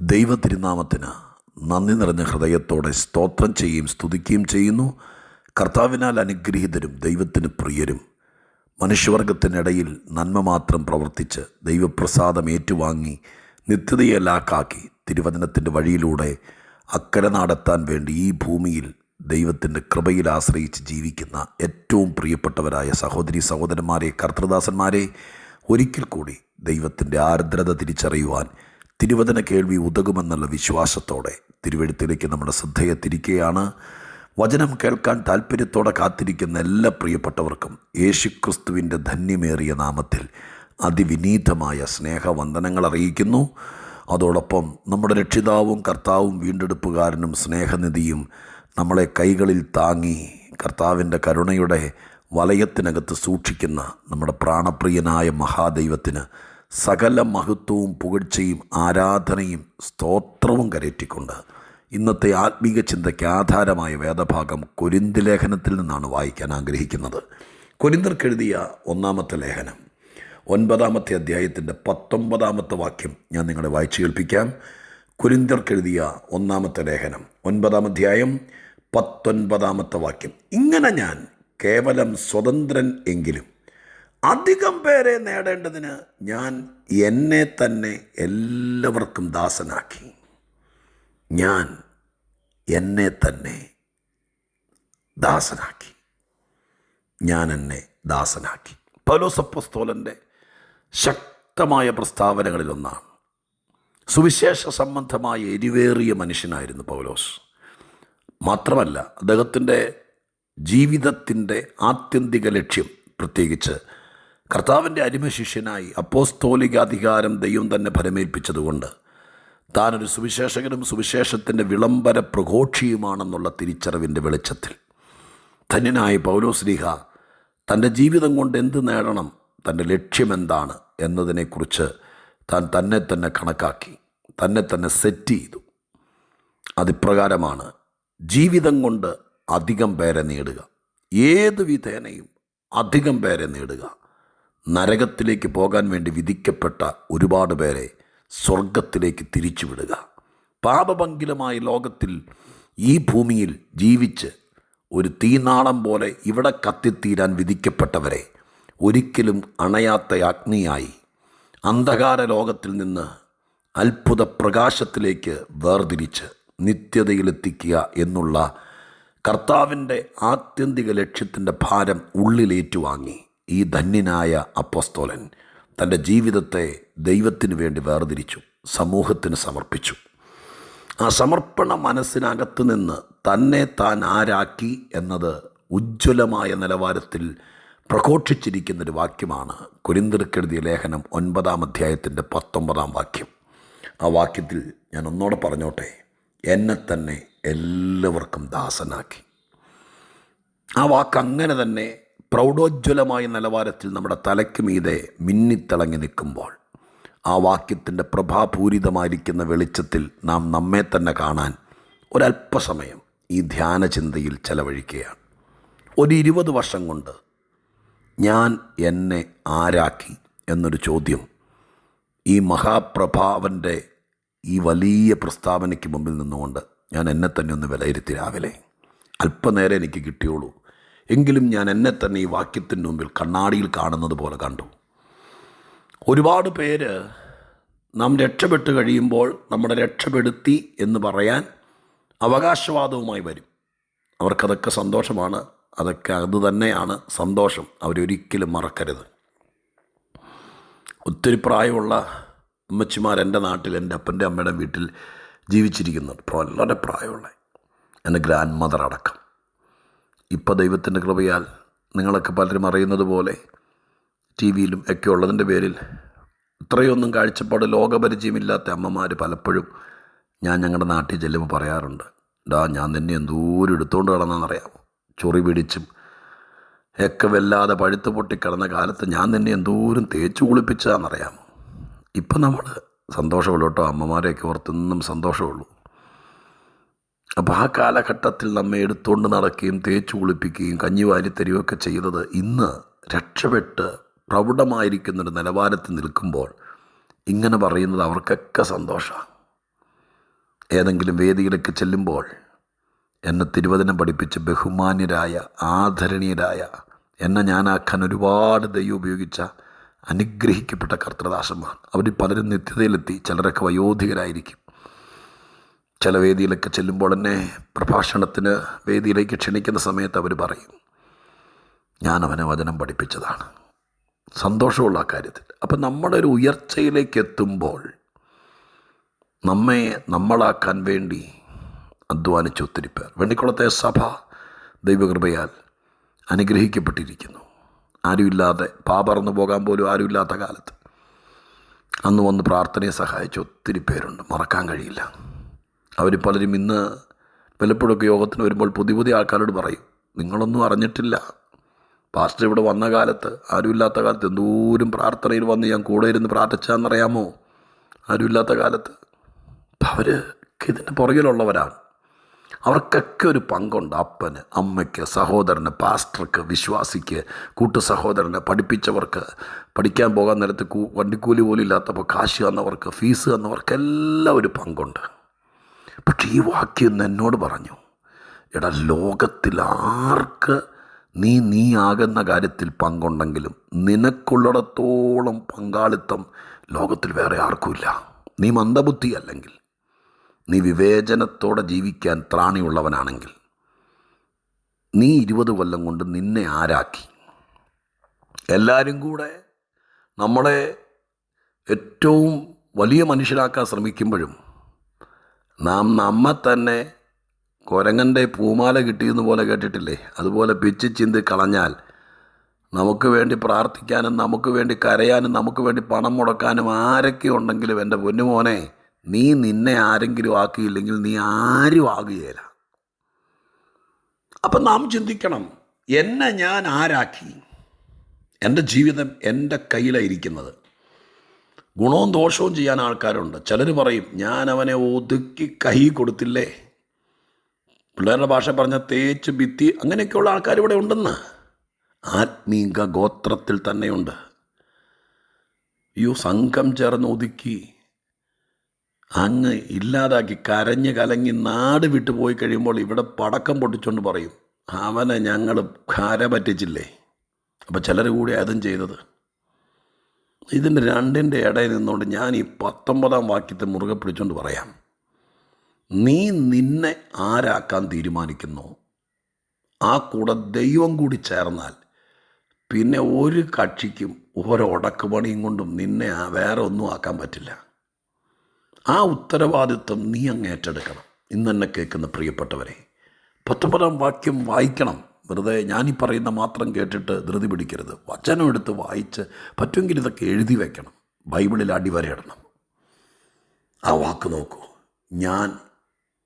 ദൈവ തിരുനാമത്തിന് നന്ദി നിറഞ്ഞ ഹൃദയത്തോടെ സ്തോത്രം ചെയ്യുകയും സ്തുതിക്കുകയും ചെയ്യുന്നു. കർത്താവിനാൽ അനുഗ്രഹീതരും ദൈവത്തിന് പ്രിയരും. മനുഷ്യവർഗത്തിനിടയിൽ നന്മ മാത്രം പ്രവർത്തിച്ച് ദൈവപ്രസാദം ഏറ്റുവാങ്ങി നിത്യതയെ ലാക്കാക്കി തിരുവചനത്തിന്റെ വഴിയിലൂടെ അക്കരെ നടത്താൻ വേണ്ടി ഈ ഭൂമിയിൽ ദൈവത്തിന്റെ കൃപയിൽ ആശ്രയിച്ച് ജീവിക്കുന്ന ഏറ്റവും പ്രിയപ്പെട്ടവരായ സഹോദരി സഹോദരന്മാരെ കർത്തൃദാസന്മാരെ ഒരിക്കൽ കൂടി ദൈവത്തിന്റെ ആർദ്രത തിരിച്ചറിയുവാൻ തിരുവചന കേൾവി ഉതകുമെന്നുള്ള വിശ്വാസത്തോടെ തിരുവഴുത്തിലേക്ക് നമ്മുടെ ശ്രദ്ധയെ തിരിക്കുകയാണ്. വചനം കേൾക്കാൻ താല്പര്യത്തോടെ കാത്തിരിക്കുന്ന എല്ലാ പ്രിയപ്പെട്ടവർക്കും യേശുക്രിസ്തുവിന്റെ ധന്യമേറിയ നാമത്തിൽ അതിവിനീതമായ സ്നേഹവന്ദനങ്ങൾ അറിയിക്കുന്നു. അതോടൊപ്പം നമ്മുടെ രക്ഷിതാവും കർത്താവും വീണ്ടെടുപ്പുകാരനും സ്നേഹനിധിയും നമ്മളെ കൈകളിൽ താങ്ങി കർത്താവിന്റെ കരുണയുടെ വലയത്തിനകത്ത് സൂക്ഷിക്കുന്ന നമ്മുടെ പ്രാണപ്രിയനായ മഹാദൈവത്തിന് സകല മഹത്വവും പുകഴ്ചയും ആരാധനയും സ്തോത്രവും കരയറ്റിക്കൊണ്ട് ഇന്നത്തെ ആത്മീക ചിന്തയ്ക്ക് ആധാരമായ വേദഭാഗം കൊരിന്ത് ലേഖനത്തിൽ നിന്നാണ് വായിക്കാൻ ആഗ്രഹിക്കുന്നത്. കൊരിന്തർക്കെഴുതിയ ഒന്നാമത്തെ ലേഖനം. ഒൻപതാമത്തെ അധ്യായത്തിന്റെ പത്തൊമ്പതാമത്തെ വാക്യം ഞാൻ നിങ്ങളെ വായിച്ചു കേൾപ്പിക്കാം. കുരിന്തർക്കെഴുതിയ ഒന്നാമത്തെ ലേഖനം. ഒൻപതാം അധ്യായം പത്തൊൻപതാമത്തെ വാക്യം. ഇങ്ങനെ ഞാൻ കേവലം സ്വതന്ത്രൻ എങ്കിലും അധികം പേരെ നേടേണ്ടതിന് ഞാൻ എന്നെ തന്നെ എല്ലാവർക്കും ദാസനാക്കി. ഞാൻ എന്നെ തന്നെ ദാസനാക്കി. ഞാൻ എന്നെ ദാസനാക്കി. പൗലോസപ്പസ്തോലന്റെ ശക്തമായ പ്രസ്താവനകളിലൊന്നാണ്. സുവിശേഷ സംബന്ധമായ എരിവേറിയ മനുഷ്യനായിരുന്നു പൗലോസ്. മാത്രമല്ല അദ്ദേഹത്തിന്റെ ജീവിതത്തിന്റെ ആത്യന്തിക ലക്ഷ്യം പ്രത്യേകിച്ച് കർത്താവിന്റെ അരിമശിഷ്യനായി ശിഷ്യനായി അപ്പോസ്തോലികാധികാരം ദൈവം തന്നെ ഫലമേൽപ്പിച്ചതുകൊണ്ട് താനൊരു സുവിശേഷകനും സുവിശേഷത്തിന്റെ വിളംബര പ്രഘോഷിയുമാണെന്നുള്ള തിരിച്ചറിവിന്റെ വെളിച്ചത്തിൽ. ധന്യനായ പൗലോസ്ലിഹ തന്റെ ജീവിതം കൊണ്ട് എന്ത് നേടണം തന്റെ ലക്ഷ്യമെന്താണ് എന്നതിനെക്കുറിച്ച് താൻ തന്നെ തന്നെ കണക്കാക്കി തന്നെ തന്നെ സെറ്റ് ചെയ്തു. അതിപ്രകാരമാണ് ജീവിതം കൊണ്ട് അധികം പേരെ നേടുക. ഏത് വിധേനയും അധികം പേരെ നേടുക. നരകത്തിലേക്ക് പോകാൻ വേണ്ടി വിധിക്കപ്പെട്ട ഒരുപാട് പേരെ സ്വർഗത്തിലേക്ക് തിരിച്ചുവിടുക. പാപഭംഗിലമായ ലോകത്തിൽ ഈ ഭൂമിയിൽ ജീവിച്ച് ഒരു തീനാളം പോലെ ഇവിടെ കത്തിത്തീരാൻ വിധിക്കപ്പെട്ടവരെ ഒരിക്കലും അണയാത്ത അഗ്നിയായി അന്ധകാര ലോകത്തിൽ നിന്ന് അത്ഭുത പ്രകാശത്തിലേക്ക് വേർതിരിച്ച് നിത്യതയിലെത്തിക്കുക എന്നുള്ള കർത്താവിന്റെ ആത്യന്തിക ലക്ഷ്യത്തിന്റെ ഭാരം ഉള്ളിലേറ്റുവാങ്ങി. ഈ ധന്യനായ അപ്പോസ്തോലൻ തന്റെ ജീവിതത്തെ ദൈവത്തിന് വേണ്ടി വേർതിരിച്ചു സമൂഹത്തിന് സമർപ്പിച്ചു. ആ സമർപ്പണ മനസ്സിനകത്ത് നിന്ന് തന്നെ താൻ ആരാക്കി എന്നത് ഉജ്ജ്വലമായ നിലവാരത്തിൽ പ്രഘോഷിച്ചിരിക്കുന്നൊരു വാക്യമാണ് കുരിന്തിർക്കെഴുതിയ ലേഖനം ഒൻപതാം അധ്യായത്തിന്റെ പത്തൊമ്പതാം വാക്യം. ആ വാക്യത്തിൽ ഞാൻ ഒന്നോടെ പറഞ്ഞോട്ടെ എന്നെ തന്നെ എല്ലാവർക്കും ദാസനാക്കി. ആ വാക്ക് അങ്ങനെ തന്നെ പ്രൗഢോജ്വലമായ നിലവാരത്തിൽ നമ്മുടെ തലയ്ക്ക് മീതെ മിന്നിത്തിളങ്ങി നിൽക്കുമ്പോൾ ആ വാക്യത്തിന്റെ പ്രഭാപൂരിതമായിരിക്കുന്ന വെളിച്ചത്തിൽ നാം നമ്മെ തന്നെ കാണാൻ ഒരല്പസമയം ഈ ധ്യാന ചിന്തയിൽ ചെലവഴിക്കുകയാണ്. ഒരു ഇരുപത് വർഷം കൊണ്ട് ഞാൻ എന്നെ ആരാക്കി എന്നൊരു ചോദ്യം ഈ മഹാപ്രഭാവന്റെ ഈ വലിയ പ്രസ്താവനയ്ക്ക് മുമ്പിൽ നിന്നുകൊണ്ട് ഞാൻ എന്നെ തന്നെ ഒന്ന് വിലയിരുത്തി രാവിലെ. അല്പനേരം എനിക്ക് കിട്ടിയുള്ളൂ എങ്കിലും ഞാൻ എന്നെ തന്നെ ഈ വാക്യത്തിന്റെ മുമ്പിൽ കണ്ണാടിയിൽ കാണുന്നത് പോലെ കണ്ടു. ഒരുപാട് പേര് നാം രക്ഷപ്പെട്ട് കഴിയുമ്പോൾ നമ്മുടെ രക്ഷപ്പെടുത്തി എന്ന് പറയാൻ അവകാശവാദവുമായി വരും. അവർക്കതൊക്കെ സന്തോഷമാണ് അതൊക്കെ അത് തന്നെയാണ് സന്തോഷം അവരൊരിക്കലും മറക്കരുത്. ഒത്തിരി പ്രായമുള്ള അമ്മച്ചിമാർ എന്റെ നാട്ടിൽ എന്റെ അപ്പന്റെ അമ്മയുടെ വീട്ടിൽ ജീവിച്ചിരിക്കുന്നുണ്ട് വളരെ പ്രായമുള്ള എന്റെ ഗ്രാൻഡ് മദർ അടക്കം. ഇപ്പോൾ ദൈവത്തിന്റെ കൃപയാൽ നിങ്ങളൊക്കെ പലരും അറിയുന്നത് പോലെ ടി വിയിലും ഒക്കെ ഉള്ളതിന്റെ പേരിൽ ഇത്രയൊന്നും കാഴ്ചപ്പാട് ലോകപരിചയമില്ലാത്ത അമ്മമാർ പലപ്പോഴും ഞാൻ ഞങ്ങളുടെ നാട്ടിൽ ചെല്ലുമ്പോൾ പറയാറുണ്ട് ഡാ ഞാൻ നിന്നെ എന്തോരം എടുത്തുകൊണ്ട് കിടന്നാണെന്നറിയാമോ ചൊറി പിടിച്ചും ഒക്കെ വല്ലാതെ പഴുത്ത് പൊട്ടിക്കിടന്ന കാലത്ത് ഞാൻ തന്നെ എന്തോരം തേച്ച് കുളിപ്പിച്ചതാണെന്നറിയാമോ ഇപ്പം നമ്മൾ സന്തോഷമുള്ളൂ കേട്ടോ അമ്മമാരെയൊക്കെ ഓർത്തൊന്നും സന്തോഷമുള്ളൂ. അപ്പോൾ ആ കാലഘട്ടത്തിൽ നമ്മെ എടുത്തുകൊണ്ട് നടക്കുകയും തേച്ച് കുളിപ്പിക്കുകയും കഞ്ഞി വാരിത്തരികയൊക്കെ ചെയ്തത് ഇന്ന് രക്ഷപ്പെട്ട് പ്രൗഢമായിരിക്കുന്നൊരു നിലവാരത്തിൽ നിൽക്കുമ്പോൾ ഇങ്ങനെ പറയുന്നത് അവർക്കൊക്കെ സന്തോഷമാണ് ഏതെങ്കിലും വേദിയിലേക്ക് ചെല്ലുമ്പോൾ എന്നെ തിരുവചനം പഠിപ്പിച്ച് ബഹുമാന്യരായ ആദരണീയരായ എന്നെ ഞാനാക്കാൻ ഒരുപാട് ദൈവം ഉപയോഗിച്ച അനുഗ്രഹിക്കപ്പെട്ട കർത്തൃദാസന്മാർ. അവർ പലരും നിത്യതയിലെത്തി ചിലരൊക്കെ വയോധികരായിരിക്കും. ചില വേദിയിലൊക്കെ ചെല്ലുമ്പോൾ തന്നെ പ്രഭാഷണത്തിന് വേദിയിലേക്ക് ക്ഷണിക്കുന്ന സമയത്ത് അവർ പറയും ഞാൻ അവനെ വചനം പഠിപ്പിച്ചതാണ്. സന്തോഷമുള്ള കാര്യത്തിൽ. അപ്പം നമ്മുടെ ഒരു ഉയർച്ചയിലേക്ക് എത്തുമ്പോൾ നമ്മെ നമ്മളാക്കാൻ വേണ്ടി അധ്വാനിച്ച ഒത്തിരി പേർ വെണ്ണിക്കുളത്തെ സഭ ദൈവകൃപയാൽ അനുഗ്രഹിക്കപ്പെട്ടിരിക്കുന്നു. ആരുമില്ലാതെ പാപറന്നു പോകാൻ പോലും ആരുമില്ലാത്ത കാലത്ത് അന്ന് വന്ന് പ്രാർത്ഥനയെ സഹായിച്ച ഒത്തിരി പേരുണ്ട് മറക്കാൻ കഴിയില്ല. അവർ പലരും ഇന്ന് വല്ലപ്പോഴൊക്കെ യോഗത്തിന് വരുമ്പോൾ പുതിയ പുതിയ ആൾക്കാരോട് പറയും. നിങ്ങളൊന്നും അറിഞ്ഞിട്ടില്ല. പാസ്റ്റർ ഇവിടെ വന്ന കാലത്ത് ആരുമില്ലാത്ത കാലത്ത് എന്തോരം പ്രാർത്ഥനയിൽ വന്ന് ഞാൻ കൂടെ ഇരുന്ന് പ്രാർത്ഥിച്ചാന്നറിയാമോ ആരുമില്ലാത്ത കാലത്ത്. അവർ ഇതിന്റെ പുറകിലുള്ളവരാണ്. അവർക്കൊക്കെ ഒരു പങ്കുണ്ട്. അപ്പന് അമ്മയ്ക്ക് സഹോദരന് പാസ്റ്റർക്ക് വിശ്വാസിക്ക് കൂട്ടു സഹോദരന് പഠിപ്പിച്ചവർക്ക് പഠിക്കാൻ പോകാൻ നേരത്ത് വണ്ടിക്കൂലി പോലും ഇല്ലാത്തപ്പോൾ കാശ് തന്നവർക്ക് ഫീസ് തന്നവർക്കെല്ലാം ഒരു പങ്കുണ്ട്. പക്ഷേ ഈ വാക്യം എന്നോട് പറഞ്ഞു. എടാ ലോകത്തിൽ ആർക്ക് നീ നീ ആകുന്ന കാര്യത്തിൽ പങ്കുണ്ടെങ്കിലും നിനക്കുള്ളിടത്തോളം പങ്കാളിത്തം ലോകത്തിൽ വേറെ ആർക്കുമില്ല. നീ മന്ദബുദ്ധി അല്ലെങ്കിൽ നീ വിവേചനത്തോടെ ജീവിക്കാൻ ത്രാണിയുള്ളവനാണെങ്കിൽ നീ ഇരുപത് കൊല്ലം കൊണ്ട് നിന്നെ ആരാക്കി. എല്ലാവരും കൂടെ നമ്മളെ ഏറ്റവും വലിയ മനുഷ്യരാക്കാൻ ശ്രമിക്കുമ്പോഴും നാം നമ്മെ തന്നെ കുരങ്ങന്റെ പൂമാല കിട്ടിയെന്ന് പോലെ കേട്ടിട്ടില്ലേ? അതുപോലെ പിച്ച് ചിന്തി കളഞ്ഞാൽ നമുക്ക് വേണ്ടി പ്രാർത്ഥിക്കാനും നമുക്ക് വേണ്ടി കരയാനും നമുക്ക് വേണ്ടി പണം മുടക്കാനും ആരൊക്കെ ഉണ്ടെങ്കിലും എന്റെ പൊന്നുമോനെ നീ നിന്നെ ആരെങ്കിലും ആക്കിയില്ലെങ്കിൽ നീ ആരും ആകുകയില്ല. അപ്പം നാം ചിന്തിക്കണം എന്നെ ഞാൻ ആരാക്കി? എന്റെ ജീവിതം എന്റെ കയ്യിലായിരിക്കുന്നത് ഗുണവും ദോഷവും ചെയ്യാൻ ആൾക്കാരുണ്ട്. ചിലർ പറയും ഞാൻ അവനെ ഒതുക്കി കൈ കൊടുത്തില്ലേ? പിള്ളേരുടെ ഭാഷ പറഞ്ഞ തേച്ച് ഭിത്തി അങ്ങനെയൊക്കെയുള്ള ആൾക്കാർ ഇവിടെ ഉണ്ടെന്ന്. ആത്മീക ഗോത്രത്തിൽ തന്നെയുണ്ട്. അയ്യോ സംഘം ചേർന്ന് ഒതുക്കി. അങ്ങ് ഇല്ലാതാക്കി കരഞ്ഞ് കലങ്ങി നാട് വിട്ടു പോയി കഴിയുമ്പോൾ ഇവിടെ പടക്കം പൊട്ടിച്ചുകൊണ്ട് പറയും അവനെ ഞങ്ങൾ കര പറ്റിച്ചില്ലേ? അപ്പോൾ ചിലർ കൂടി അതും ചെയ്തത്. ഇതിന്റെ രണ്ടിന്റെ ഇടയിൽ നിന്നുകൊണ്ട് ഞാൻ ഈ പത്തൊമ്പതാം വാക്യത്തെ മുറുകെ പിടിച്ചുകൊണ്ട് പറയാം. നീ നിന്നെ ആരാക്കാൻ തീരുമാനിക്കുന്നു? ആ കൂടെ ദൈവം കൂടി ചേർന്നാൽ പിന്നെ ഒരു കക്ഷിക്കും ഓരോ ഉടക്കുപണിയും കൊണ്ടും നിന്നെ വേറെ ഒന്നും ആക്കാൻ പറ്റില്ല. ആ ഉത്തരവാദിത്വം നീ അങ്ങ് ഏറ്റെടുക്കണം. ഇന്ന് എന്നെ കേൾക്കുന്ന പ്രിയപ്പെട്ടവരെ പത്തൊമ്പതാം വാക്യം വായിക്കണം. വെറുതെ ഞാനീ പറയുന്ന മാത്രം കേട്ടിട്ട് ധൃതി പിടിക്കരുത്. വചനം എടുത്ത് വായിച്ച് പറ്റുമെങ്കിൽ ഇതൊക്കെ എഴുതി വയ്ക്കണം ബൈബിളിൽ അടിവരയിടണം. ആ വാക്ക് നോക്കൂ. ഞാൻ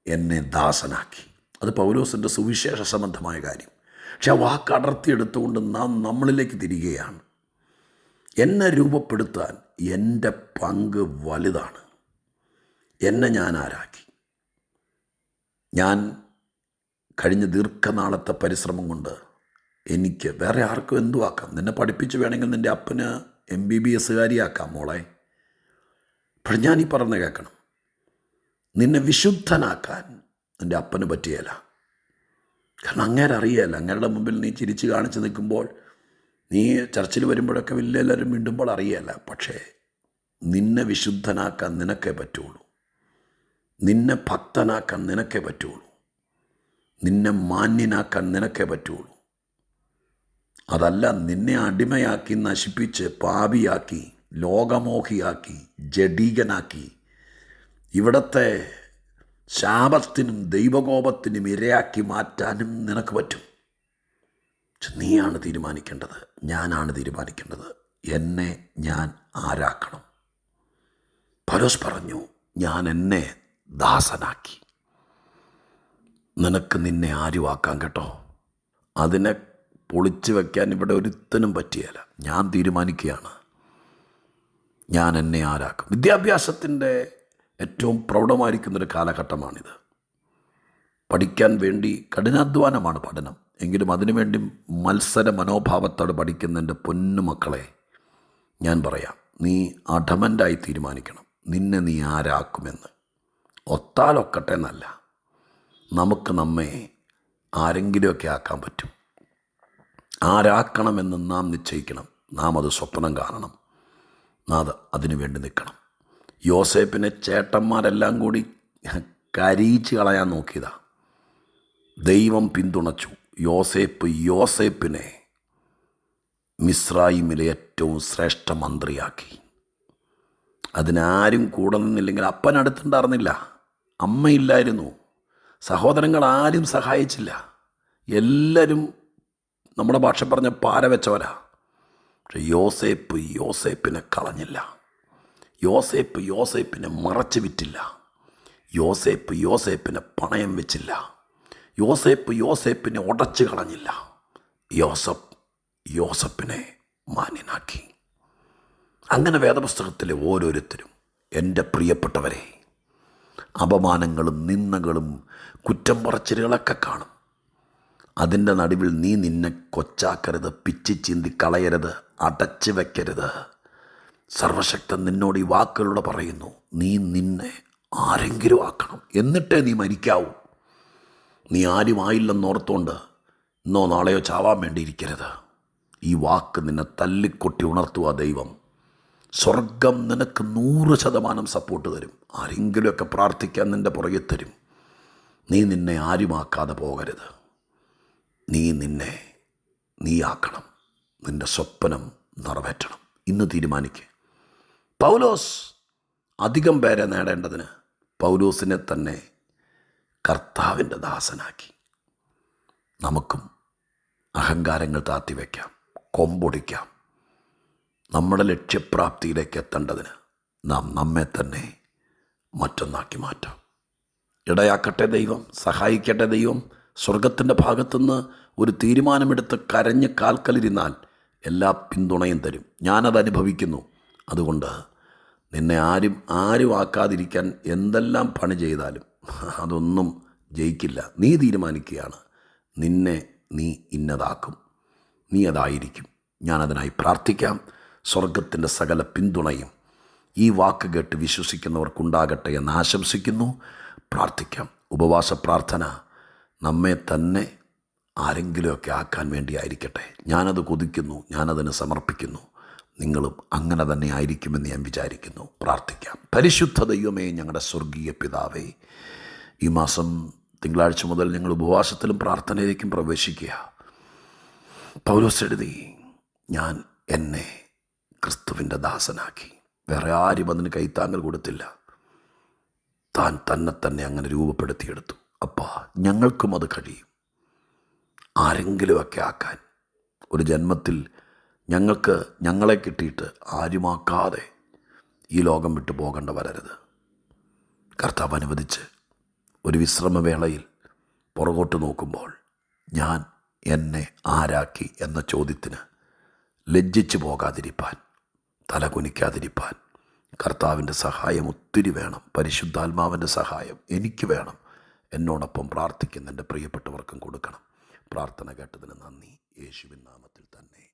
എന്നെ ദാസനാക്കി. അത് പൗലോസിന്റെ സുവിശേഷ സംബന്ധമായ കാര്യം. പക്ഷെ ആ വാക്ക് അടർത്തിയെടുത്തുകൊണ്ട് നാം നമ്മളിലേക്ക് തിരികെയാണ്. എന്നെ രൂപപ്പെടുത്താൻ എന്റെ പങ്ക് വലുതാണ്. എന്നെ ഞാൻ ആരാക്കി? ഞാൻ കഴിഞ്ഞ ദീർഘനാളത്തെ പരിശ്രമം കൊണ്ട് എനിക്ക് വേറെ ആർക്കും എന്തു ആക്കാം നിന്നെ പഠിപ്പിച്ച് വേണമെങ്കിൽ നിന്റെ അപ്പന് എം ബി ബി എസ്സുകാരിയാക്കാം മോളെ. പക്ഷെ ഞാൻ ഈ പറഞ്ഞ് കേൾക്കണം. നിന്നെ വിശുദ്ധനാക്കാൻ നിന്റെ അപ്പന് പറ്റിയല്ല കാരണം അങ്ങേരെ അറിയല്ല അങ്ങേരുടെ മുമ്പിൽ നീ ചിരിച്ച് കാണിച്ച് നിൽക്കുമ്പോൾ നീ ചർച്ചിൽ വരുമ്പോഴൊക്കെ വലിയ എല്ലാവരും മിണ്ടുമ്പോൾ അറിയല്ല പക്ഷേ നിന്നെ വിശുദ്ധനാക്കാൻ നിനക്കേ പറ്റുള്ളൂ. നിന്നെ ഭക്തനാക്കാൻ നിനക്കേ പറ്റുള്ളൂ. നിന്നെ മാന്യനാക്കാൻ നിനക്കേ പറ്റുള്ളൂ. അതല്ല നിന്നെ അടിമയാക്കി നശിപ്പിച്ച് പാപിയാക്കി ലോകമോഹിയാക്കി ജഡീകനാക്കി ഇവിടത്തെ ശാപത്തിനും ദൈവകോപത്തിനും ഇരയാക്കി മാറ്റാനും നിനക്ക് പറ്റും. നീയാണ് തീരുമാനിക്കേണ്ടത്. ഞാനാണ് തീരുമാനിക്കേണ്ടത്. എന്നെ ഞാൻ ആരാക്കണം? പരോസ് പറഞ്ഞു ഞാൻ എന്നെ ദാസനാക്കി. നിനക്ക് നിന്നെ ആരുവാക്കാം കേട്ടോ? അതിനെ പൊളിച്ചു വയ്ക്കാൻ ഇവിടെ ഒരുത്തനും പറ്റിയല്ല. ഞാൻ തീരുമാനിക്കുകയാണ്. ഞാൻ എന്നെ ആരാക്കും? വിദ്യാഭ്യാസത്തിന്റെ ഏറ്റവും പ്രൗഢമായിരിക്കുന്നൊരു കാലഘട്ടമാണിത്. പഠിക്കാൻ വേണ്ടി കഠിനാധ്വാനമാണ് പഠനം. എങ്കിലും അതിനുവേണ്ടി മത്സര മനോഭാവത്തോടെ പഠിക്കുന്ന എന്റെ പൊന്നു മക്കളെ ഞാൻ പറയാം നീ അധമന്റായി തീരുമാനിക്കണം. നിന്നെ നീ ആരാക്കുമെന്ന്. ഒത്താലൊക്കട്ടെ എന്നല്ല. നമുക്ക് നമ്മെ ആരെങ്കിലുമൊക്കെ ആക്കാൻ പറ്റും. ആരാക്കണമെന്ന് നാം നിശ്ചയിക്കണം. നാം അത് സ്വപ്നം കാണണം. നാം അതിനുവേണ്ടി അതിനു വേണ്ടി നിൽക്കണം. യോസേപ്പിനെ ചേട്ടന്മാരെല്ലാം കൂടി കരീച്ച് കളയാൻ നോക്കിയതാ. ദൈവം പിന്തുണച്ചു യോസേപ്പ് യോസേപ്പിനെ മിസ്രായിമിലെ ഏറ്റവും ശ്രേഷ്ഠ മന്ത്രിയാക്കി. അതിനാരും കൂടെ നിന്നില്ലെങ്കിൽ അപ്പൻ അടുത്തുണ്ടായിരുന്നില്ല. അമ്മയില്ലായിരുന്നു. സഹോദരങ്ങൾ ആരും സഹായിച്ചില്ല. എല്ലാവരും നമ്മുടെ ഭാഷ പറഞ്ഞ പാര വെച്ചവരാ. പക്ഷെ യോസേപ്പ് യോസേപ്പിനെ കളഞ്ഞില്ല. യോസേപ്പ് യോസേപ്പിനെ മറച്ചു വിറ്റില്ല. യോസേപ്പ് യോസേപ്പിനെ പണയം വെച്ചില്ല. യോസേപ്പ് യോസേപ്പിനെ ഉടച്ചു കളഞ്ഞില്ല. യോസഫ് യോസപ്പിനെ മാന്യനാക്കി. അങ്ങനെ വേദപുസ്തകത്തിലെ ഓരോരുത്തരും എന്റെ പ്രിയപ്പെട്ടവരെ അപമാനങ്ങളും നിന്ദകളും കുറ്റം പറച്ചിലുകളൊക്കെ കാണും. അതിന്റെ നടുവിൽ നീ നിന്നെ കൊച്ചാക്കരുത് പിച്ചി ചീന്തി കളയരുത് അടച്ചു വയ്ക്കരുത് സർവശക്തൻ നിന്നോട് ഈ വാക്കുകളോട് പറയുന്നു നീ നിന്നെ ആരെങ്കിലും ആക്കണം. എന്നിട്ടേ നീ മരിക്കാവൂ. നീ ആരും ആയില്ലെന്നോർത്തോണ്ട് ഇന്നോ നാളെയോ ചാവാൻ വേണ്ടിയിരിക്കരുത്. ഈ വാക്ക് നിന്നെ തല്ലിക്കൊട്ടി ഉണർത്തുക ദൈവം. സ്വർഗം നിനക്ക് നൂറ് ശതമാനം സപ്പോർട്ട് തരും. ആരെങ്കിലുമൊക്കെ പ്രാർത്ഥിക്കാൻ നിന്റെ പുറകെ തരും. നീ നിന്നെ ആരുമാക്കാതെ പോകരുത്. നീ നിന്നെ നീ ആക്കണം നിന്റെ സ്വപ്നം നിറവേറ്റണം. ഇന്ന് തീരുമാനിക്കുക പൗലോസ് അധികം പേരെ നേടേണ്ടതിന് പൗലോസിനെ തന്നെ കർത്താവിന്റെ ദാസനാക്കി. നമുക്കും അഹങ്കാരങ്ങൾ താത്തിവെക്കാം. കൊമ്പൊടിക്കാം. നമ്മുടെ ലക്ഷ്യപ്രാപ്തിയിലേക്ക് എത്തേണ്ടതിന് നാം നമ്മെ തന്നെ മറ്റൊന്നാക്കി മാറ്റാം. ഇടയാക്കട്ടെ ദൈവം സഹായിക്കട്ടെ ദൈവം. സ്വർഗത്തിന്റെ ഭാഗത്തുനിന്ന് ഒരു തീരുമാനമെടുത്ത് കരഞ്ഞ് കാൽക്കലിരുന്നാൽ എല്ലാ പിന്തുണയും തരും. ഞാനത് അനുഭവിക്കുന്നു. അതുകൊണ്ട് നിന്നെ ആരും ആരും ആക്കാതിരിക്കാൻ എന്തെല്ലാം പണി ചെയ്താലും അതൊന്നും ജയിക്കില്ല. നീ തീരുമാനിക്കുകയാണ്. നിന്നെ നീ ഇന്നതാക്കും. നീ അതായിരിക്കും. ഞാനതിനായി പ്രാർത്ഥിക്കാം. സ്വർഗത്തിന്റെ സകല പിന്തുണയും ഈ വാക്ക് കേട്ട് വിശ്വസിക്കുന്നവർക്കുണ്ടാകട്ടെ എന്ന് ആശംസിക്കുന്നു. പ്രാർത്ഥിക്കാം. ഉപവാസ പ്രാർത്ഥന നമ്മെ തന്നെ ആരെങ്കിലുമൊക്കെ ആക്കാൻ വേണ്ടി വേണ്ടിയായിരിക്കട്ടെ ഞാനത് കൊതിക്കുന്നു. ഞാനതിന് സമർപ്പിക്കുന്നു. നിങ്ങളും അങ്ങനെ തന്നെ ആയിരിക്കുമെന്ന് ഞാൻ വിചാരിക്കുന്നു. പ്രാർത്ഥിക്കാം. പരിശുദ്ധ ദൈവമേ ഞങ്ങളുടെ സ്വർഗീയ പിതാവേ ഈ മാസം തിങ്കളാഴ്ച മുതൽ ഞങ്ങൾ ഉപവാസത്തിലും പ്രാർത്ഥനയിലേക്കും പ്രവേശിക്കുക. പൗലോസ് എഴുതി ഞാൻ എന്നെ ക്രിസ്തുവിന്റെ ദാസനാക്കി. വേറെ ആരും അതിന് കൈത്താങ്ങൽ കൊടുത്തില്ല. താൻ തന്നെ തന്നെ അങ്ങനെ രൂപപ്പെടുത്തിയെടുത്തു. അപ്പാ ഞങ്ങൾക്കും അത് കഴിയും. ആരെങ്കിലുമൊക്കെ ആക്കാൻ. ഒരു ജന്മത്തിൽ ഞങ്ങൾക്ക് ഞങ്ങളെ കിട്ടിയിട്ട് ആരുമാക്കാതെ ഈ ലോകം വിട്ടു പോകേണ്ട വരരുത്. കർത്താവ് അനുവദിച്ച് ഒരു വിശ്രമവേളയിൽ പുറകോട്ട് നോക്കുമ്പോൾ ഞാൻ എന്നെ ആരാക്കി എന്ന ചോദ്യത്തിന് ലജ്ജിച്ചു പോകാതിരിപ്പാൻ തല കുനിക്കാതിരിപ്പാൻ കർത്താവിന്റെ സഹായം ഒത്തിരി വേണം. പരിശുദ്ധാത്മാവിന്റെ സഹായം എനിക്ക് വേണം. എന്നോടൊപ്പം പ്രാർത്ഥിക്കുന്ന എന്റെ പ്രിയപ്പെട്ടവർക്കും കൊടുക്കണം. പ്രാർത്ഥന കേട്ടതിന് നന്ദി. യേശുവിൻ നാമത്തിൽ തന്നെ.